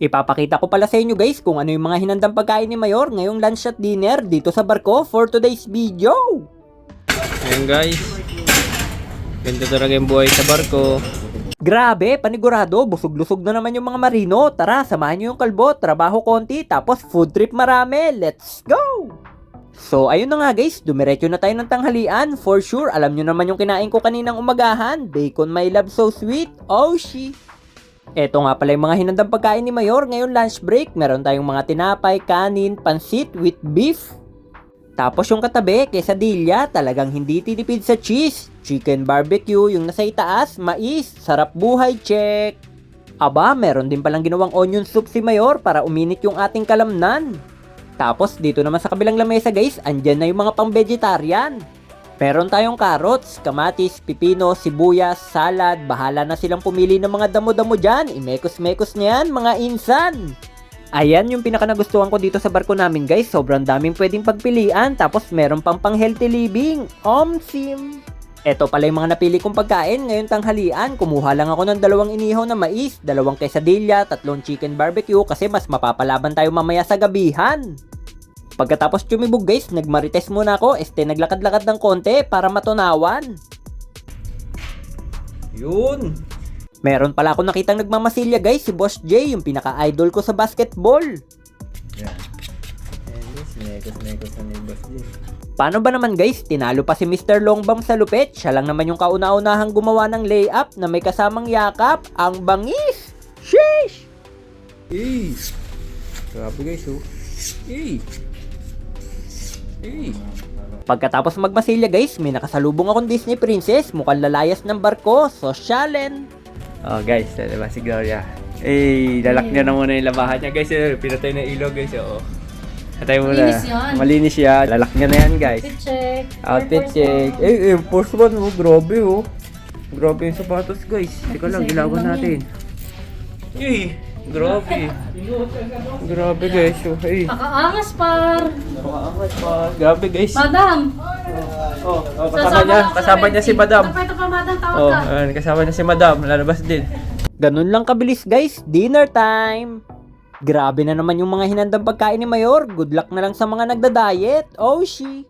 Ipapakita ko pala sa inyo guys kung ano yung mga hinandang pagkain ni Mayor ngayong lunch at dinner dito sa barko for today's video. Ayan guys. Ganito talaga yung buhay sa barko. Grabe, panigurado, busog-lusog na naman yung mga marino. Tara, samahan nyo yung kalbo, trabaho konti, tapos food trip marami. Let's go! So, ayun na nga guys, dumiretso na tayo ng tanghalian. For sure, alam nyo naman yung kinain ko kaninang umagahan. Bacon my love so sweet. Oh, she. Eto nga pala yung mga hinandang pagkain ni Mayor ngayong lunch break. Meron tayong mga tinapay, kanin, pansit with beef. Tapos yung katabi, quesadilla, talagang hindi tinipid sa cheese. Chicken barbecue, yung nasa itaas, mais, sarap buhay, check. Aba, meron din palang ginawang onion soup si Mayor para uminit yung ating kalamnan. Tapos dito naman sa kabilang lamesa guys, andyan na yung mga pang-vegetarian. Meron tayong carrots, kamatis, pipino, sibuyas, salad. Bahala na silang pumili ng mga damo-damo dyan. Imekos-mekos niyan, mga insan. Ayan yung pinaka nagustuhan ko dito sa barko namin guys. Sobrang daming pwedeng pagpilian. Tapos meron pang pang healthy living. Omsim! Eto pala yung mga napili kong pagkain ngayong tanghalian. Kumuha lang ako ng dalawang inihaw na mais, dalawang quesadilla, tatlong chicken barbecue kasi mas mapapalaban tayo mamaya sa gabihan. Pagkatapos tumibog guys, nagmarites muna ako, este naglakad-lakad ng konti para matunawan. Yun! Meron pala ako nakitang nagmamasilya guys, si Boss J, yung pinaka-idol ko sa basketball. Ayan guys, mekos-mekos na ni Boss J. Paano ba naman guys, tinalo pa si Mr. Longbam sa lupit, siya lang naman yung kauna-unahang gumawa ng layup na may kasamang yakap, ang bangis! Sheesh! Eh! Grabe guys oh. Eh! Eh! Pagkatapos magmasilya guys, may nakasalubong akong Disney princess, mukhang lalayas ng barko, sosyalen. Oh guys, diba si Gloria? Eh, lalak niya na muna yung labahan niya guys. Eh, pinatay na ilog guys. Oo. Patay muna. Malinis yan. Malinis yan. Lalak niya na yan guys. Outfit check. Outfit check. One. Eh, eh, first one oh. Grabe oh. Grabe yung sapatos guys. Teka lang, ilawan natin. Eh, grabe. grabe guys. Oh, eh. Pakaangas par. Nakaangat pa. Grabe guys. Madam. Oh, oh kasama niya. Kasama niya si. Madam. Ito pa, ito pa, madam. Tawag Oh, ka. ayan, kasama niya si Madam. Lalabas din. Ganun lang kabilis guys, dinner time! Grabe na naman yung mga hinandang pagkain ni Mayor, good luck na lang sa mga nagda-diet, oh she!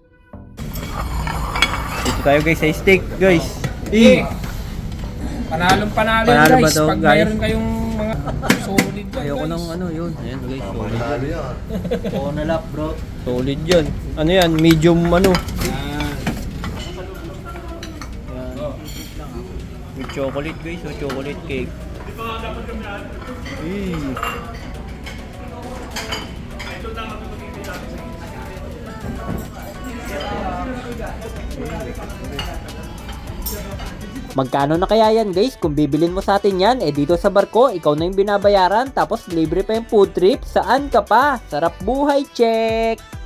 Dito tayo guys sa steak guys. Eh, panalong panalo, Panalo ba guys. to, Pag guys? mayroon kayong mga solid dyan, Ayoko guys. ng ano yun. Ayan guys. Solid yan. Oo na lap bro. Solid yan. Ano yan? Medium ano? Yan. With chocolate guys. O chocolate cake. Eh. Magkano na kaya yan guys kung bibilin mo sa atin yan, eh dito sa barko, ikaw na yung binabayaran, tapos libre pa yung food trip, saan ka pa? Sarap buhay, check!